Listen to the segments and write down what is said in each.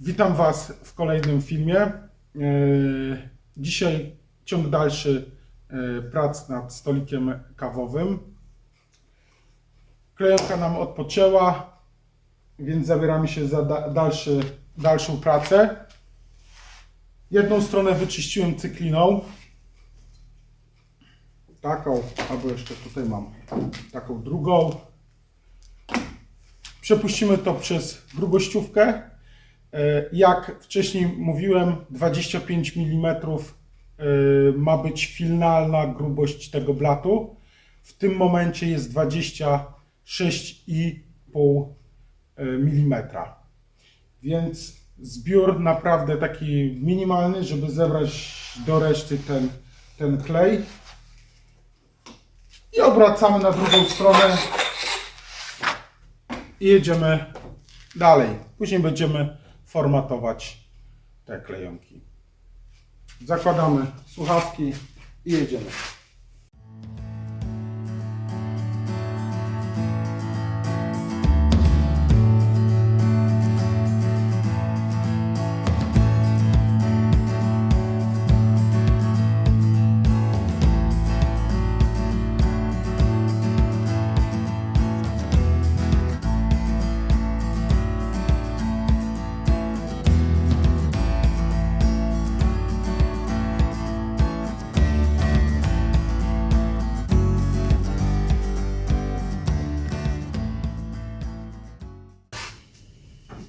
Witam Was w kolejnym filmie. E, Dzisiaj ciąg dalszy e, prac nad stolikiem kawowym. Klejonka nam odpoczęła, więc zabieramy się za da- dalszy, dalszą pracę. Jedną stronę wyczyściłem cykliną. Taką, albo jeszcze tutaj mam taką drugą. Przepuścimy to przez grubościówkę. E, Jak wcześniej mówiłem, 25 mm e, ma być finalna grubość tego blatu. W tym momencie jest 26,5 mm. Więc zbiór naprawdę taki minimalny, żeby zebrać do reszty ten, ten klej. I obracamy na drugą stronę i jedziemy dalej. Później będziemy formatować te klejonki. Zakładamy słuchawki i jedziemy.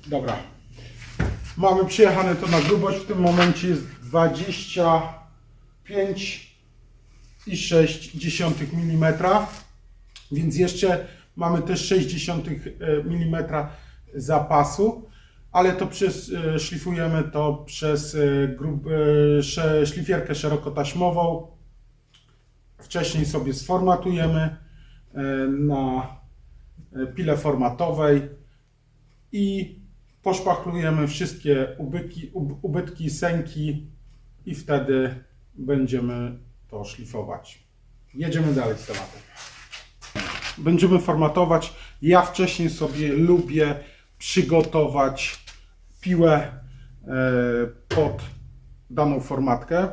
Dobra. Mamy przyjechane to na grubość. W tym momencie jest 25,6 mm. Więc jeszcze mamy też 0,6 mm zapasu. Ale to przez, e, szlifujemy to przez e, grub, e, szlifierkę szerokotaśmową. Wcześniej sobie sformatujemy e, na e, pile formatowej i poszpachlujemy wszystkie ubytki, ub- ubytki, sęki i wtedy będziemy to szlifować. Jedziemy dalej z tematem. Będziemy formatować. Ja wcześniej sobie lubię przygotować piłę e, pod daną formatkę.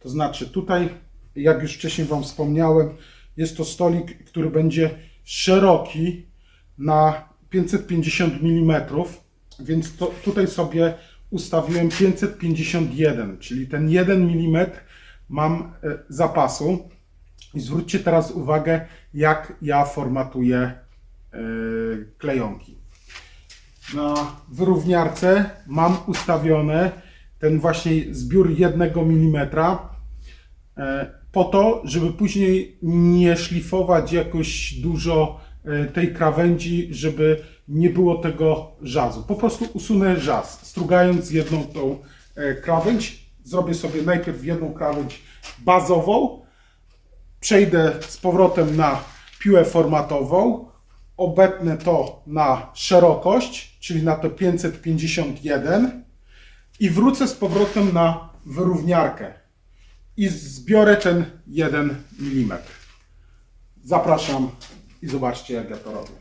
To znaczy tutaj, jak już wcześniej Wam wspomniałem, jest to stolik, który będzie szeroki na 550 mm, więc to, tutaj sobie ustawiłem 551, czyli ten 1 mm mam e, zapasu. I zwróćcie teraz uwagę, jak ja formatuję e, klejonki. Na wyrówniarce mam ustawione ten właśnie zbiór 1 mm e, po to, żeby później nie szlifować jakoś dużo tej krawędzi, żeby nie było tego żazu. Po prostu usunę żaz, strugając jedną tą e, krawędź. Zrobię sobie najpierw jedną krawędź bazową, przejdę z powrotem na piłę formatową, obetnę to na szerokość, czyli na to 551 i wrócę z powrotem na wyrówniarkę i zbiorę ten 1 mm. Zapraszam i zobaczcie jak ja to robię.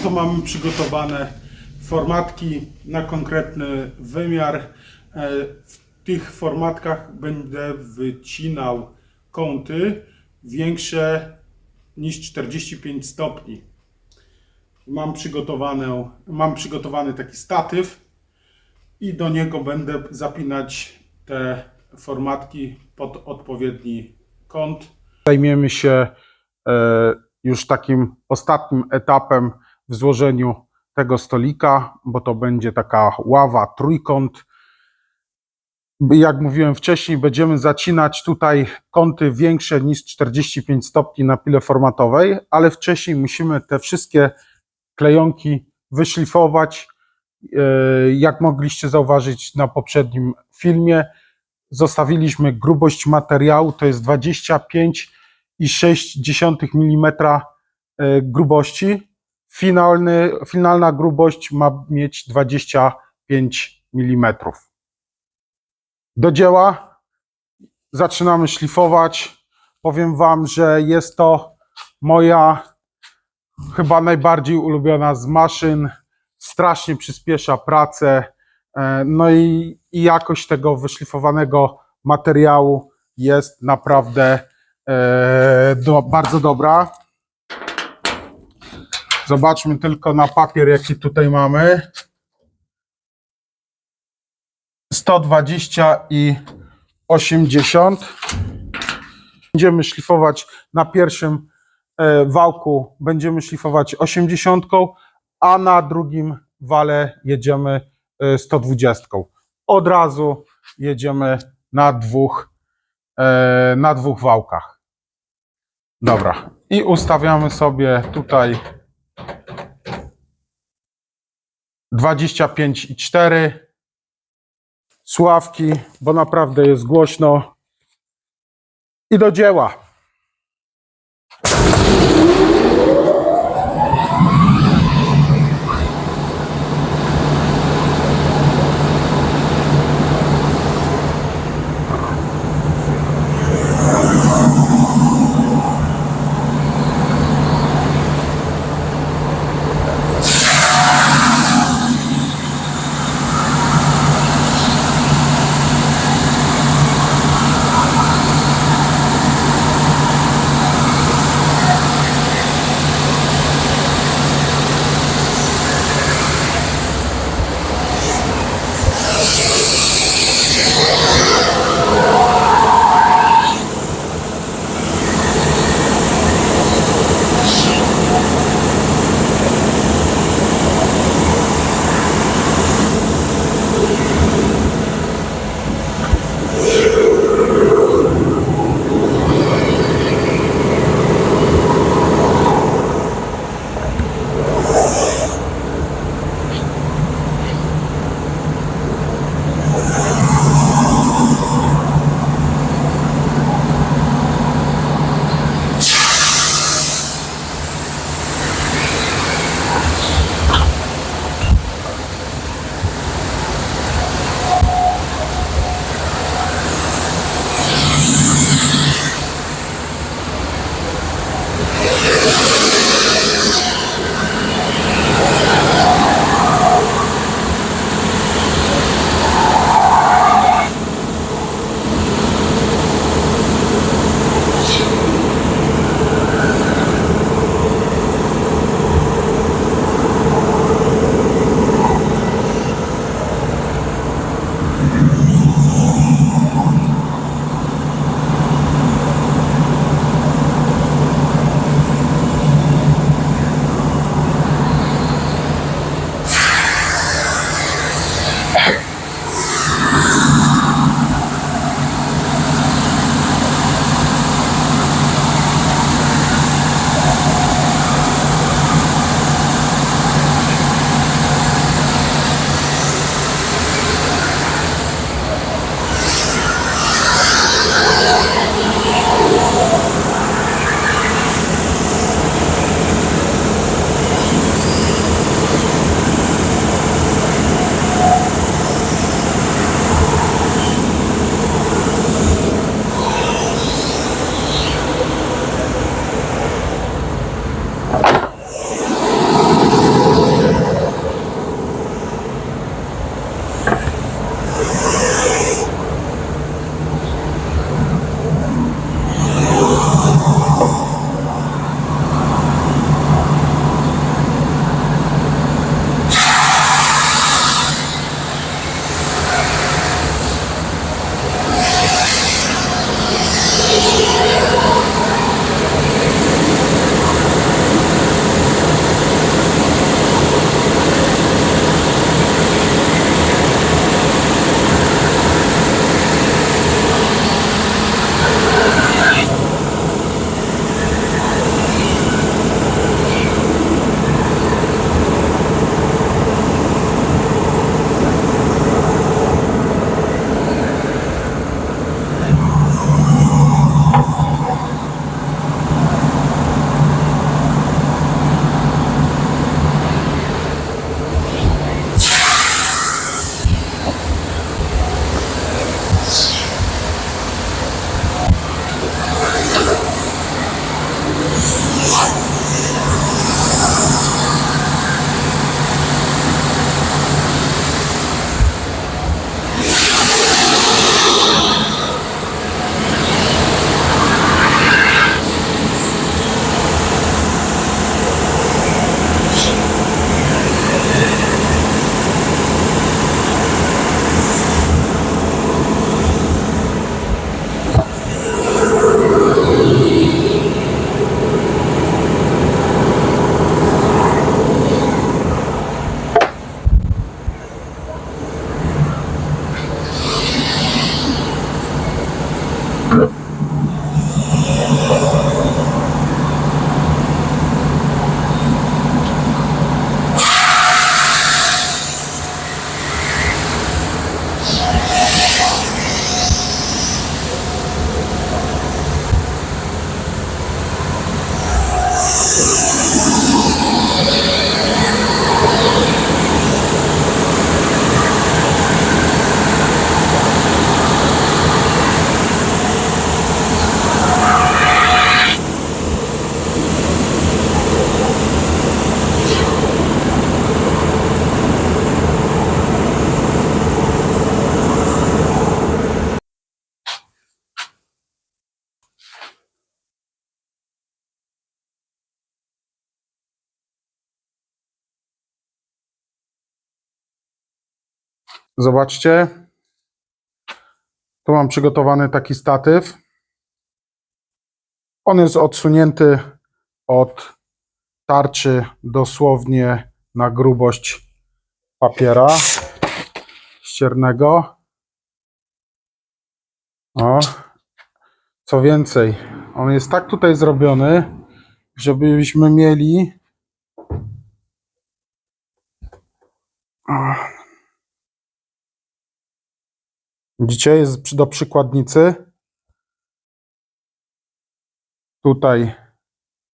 Oto mamy przygotowane formatki na konkretny wymiar. E, W tych formatkach będę wycinał kąty większe niż 45 stopni. Mam, przygotowane, mam przygotowany taki statyw i do niego będę zapinać te formatki pod odpowiedni kąt. Zajmiemy się e, już takim ostatnim etapem w złożeniu tego stolika, bo to będzie taka ława, trójkąt. Jak mówiłem wcześniej, będziemy zacinać tutaj kąty większe niż 45 stopni na pile formatowej, ale wcześniej musimy te wszystkie klejonki wyszlifować. E, Jak mogliście zauważyć na poprzednim filmie, zostawiliśmy grubość materiału, to jest 25,6 mm e, grubości. Finalny, finalna grubość ma mieć 25 mm. Do dzieła zaczynamy szlifować. Powiem Wam, że jest to moja chyba najbardziej ulubiona z maszyn. Strasznie przyspiesza pracę. E, No i, i jakość tego wyszlifowanego materiału jest naprawdę e, do, bardzo dobra. Zobaczmy tylko na papier, jaki tutaj mamy. 120 i 80. Będziemy szlifować na pierwszym e, wałku, będziemy szlifować 80, a na drugim wale jedziemy e, 120. Od razu jedziemy na dwóch, e, na dwóch wałkach. Dobra. I ustawiamy sobie tutaj 25 i 4 sławki, bo naprawdę jest głośno. I do dzieła. Zobaczcie. Tu mam przygotowany taki statyw. On jest odsunięty od tarczy dosłownie na grubość papiera ściernego. O. Co więcej, on jest tak tutaj zrobiony, żebyśmy mieli O. Widzicie, jest do przykładnicy. Tutaj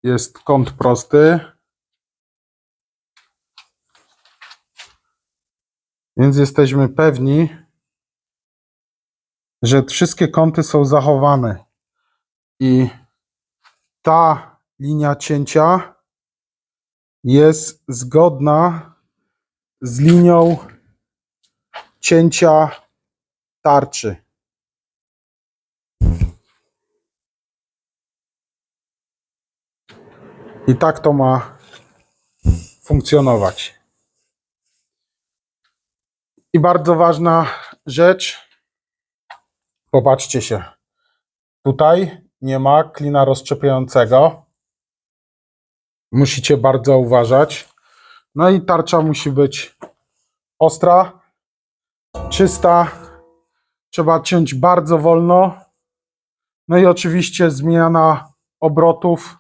jest kąt prosty. Więc jesteśmy pewni, że wszystkie kąty są zachowane. I ta linia cięcia jest zgodna z linią cięcia tarczy. I tak to ma funkcjonować. I bardzo ważna rzecz. Popatrzcie się. Tutaj nie ma klina rozszczepiającego. Musicie bardzo uważać. No i tarcza musi być ostra, czysta. Trzeba ciąć bardzo wolno. No i oczywiście zmiana obrotów,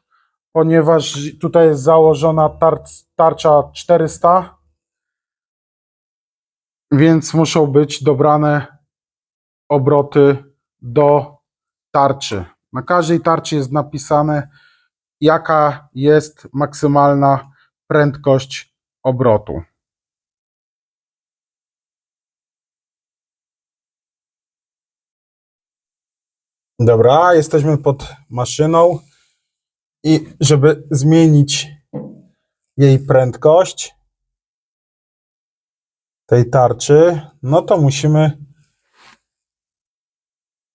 ponieważ tutaj jest założona tar- tarcza 400, więc muszą być dobrane obroty do tarczy. Na każdej tarczy jest napisane, jaka jest maksymalna prędkość obrotu. Dobra, jesteśmy pod maszyną i żeby zmienić jej prędkość tej tarczy, no to musimy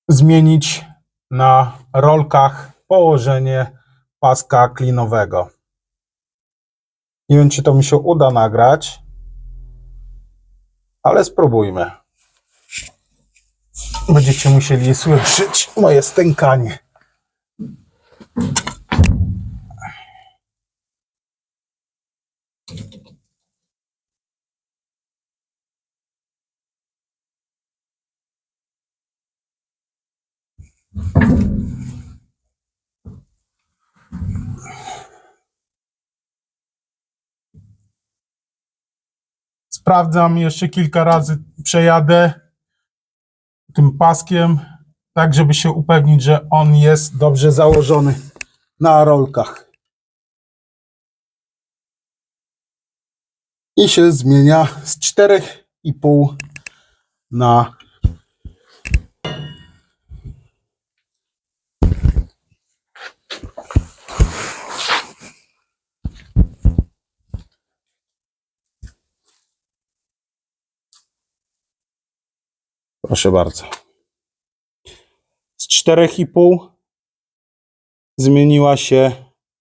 zmienić na rolkach położenie paska klinowego. Nie wiem, czy to mi się uda nagrać, ale spróbujmy. Będziecie musieli słyszeć moje stękanie. Sprawdzam jeszcze kilka razy, przejadę tym paskiem, tak żeby się upewnić, że on jest dobrze założony na rolkach. I się zmienia z 4,5 na Proszę bardzo. Z 4,5 zmieniła się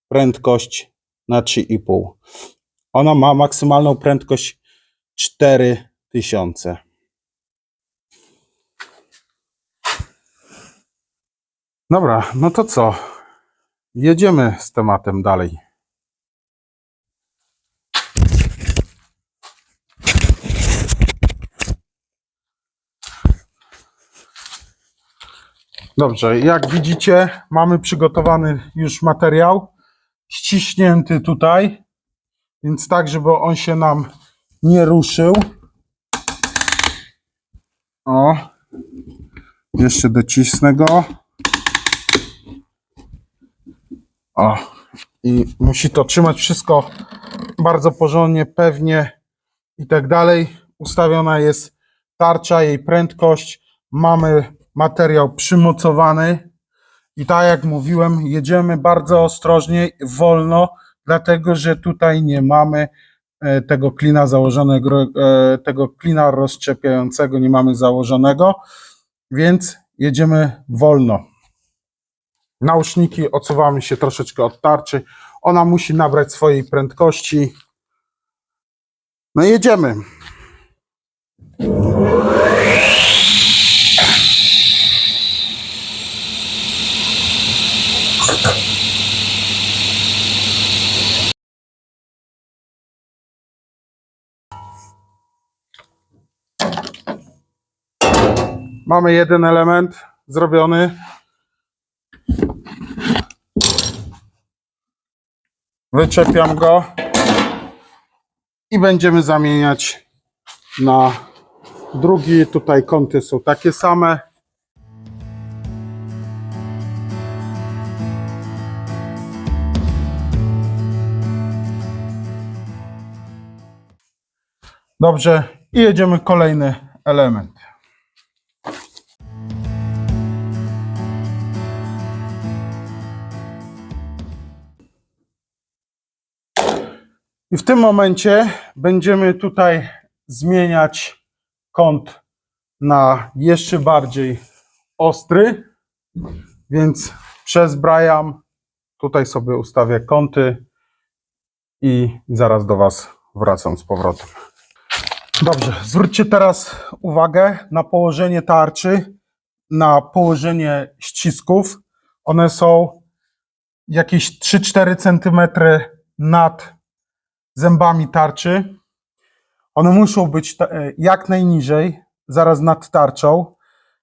prędkość na 3,5. Ona ma maksymalną prędkość 4000. Dobra, no to co? Jedziemy z tematem dalej. Dobrze, jak widzicie, mamy przygotowany już materiał, ściśnięty tutaj, więc tak, żeby on się nam nie ruszył. O, jeszcze docisnę go. O, i musi to trzymać wszystko bardzo porządnie, pewnie i tak dalej. Ustawiona jest tarcza, jej prędkość. Mamy materiał przymocowany. I tak jak mówiłem, jedziemy bardzo ostrożnie, wolno, dlatego że tutaj nie mamy e, tego klina założonego, e, tego klina rozszczepiającego nie mamy założonego, więc jedziemy wolno. Nauszniki odsuwamy się troszeczkę od tarczy. Ona musi nabrać swojej prędkości. No jedziemy. Mamy jeden element zrobiony. Wyczepiam go i będziemy zamieniać na drugi. Tutaj kąty są takie same. Dobrze, i jedziemy kolejny element. I w tym momencie będziemy tutaj zmieniać kąt na jeszcze bardziej ostry. Więc przezbrajam. Tutaj sobie ustawię kąty i zaraz do Was wracam z powrotem. Dobrze, zwróćcie teraz uwagę na położenie tarczy, na położenie ścisków. One są jakieś 3-4 cm nad zębami tarczy. One muszą być e, jak najniżej, zaraz nad tarczą,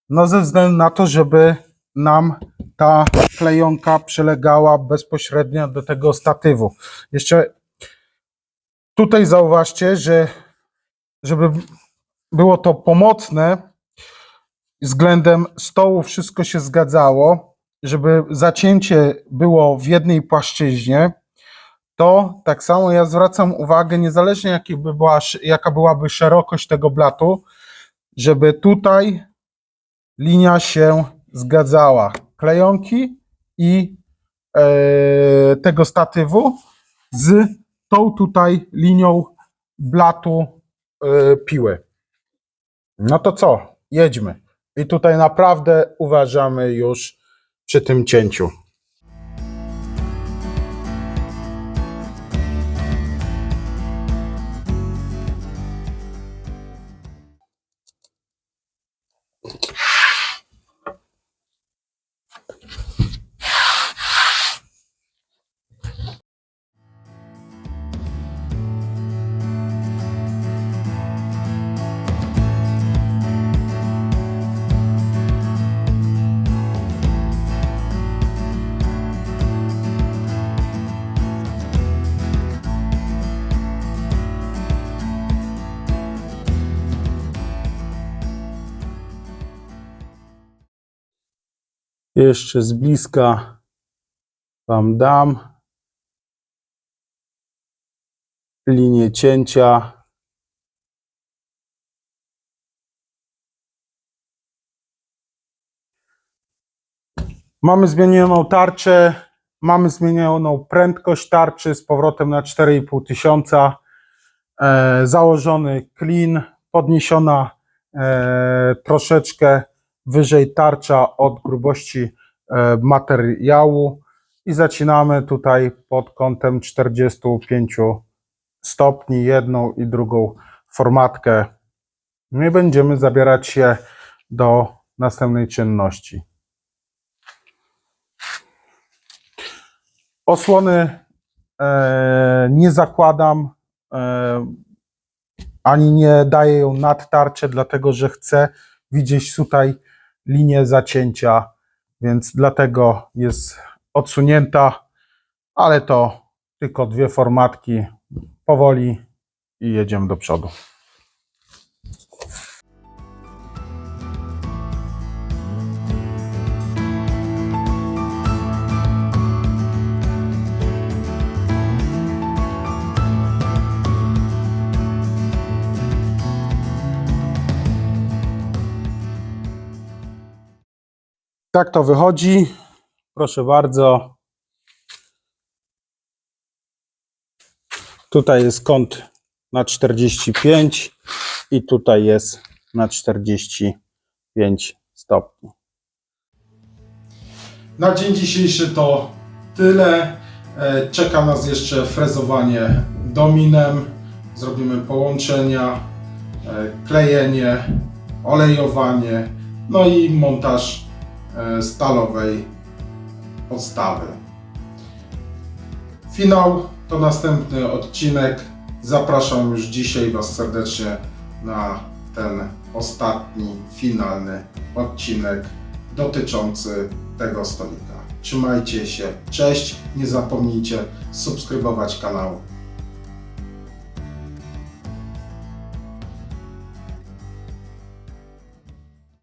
no ze względu na to, żeby nam ta klejonka przylegała bezpośrednio do tego statywu. Jeszcze tutaj zauważcie, że żeby było to pomocne, względem stołu wszystko się zgadzało, żeby zacięcie było w jednej płaszczyźnie, to tak samo ja zwracam uwagę, niezależnie jaki by była, jaka byłaby szerokość tego blatu, żeby tutaj linia się zgadzała. Klejonki i e, tego statywu z tą tutaj linią blatu e, piły. No to co? Jedźmy. I tutaj naprawdę uważamy już przy tym cięciu. Jeszcze z bliska Wam dam linię cięcia. Mamy zmienioną tarczę, mamy zmienioną prędkość tarczy z powrotem na 4,5 tysiąca. E, założony klin, podniesiona e, troszeczkę wyżej tarcza od grubości e, materiału i zaczynamy tutaj pod kątem 45 stopni jedną i drugą formatkę. My będziemy zabierać się do następnej czynności. Osłony e, nie zakładam e, ani nie daję ją nad tarczę, dlatego że chcę widzieć tutaj linię zacięcia, więc dlatego jest odsunięta, ale to tylko dwie formatki powoli i jedziemy do przodu. Tak to wychodzi. Proszę bardzo. Tutaj jest kąt na 45 i tutaj jest na 45 stopni. Na dzień dzisiejszy to tyle. E, Czeka nas jeszcze frezowanie dominem. Zrobimy połączenia, e, klejenie olejowanie, no i montaż stalowej podstawy. Finał to następny odcinek. Zapraszam już dzisiaj Was serdecznie na ten ostatni, finalny odcinek dotyczący tego stolika. Trzymajcie się, cześć, nie zapomnijcie subskrybować kanału.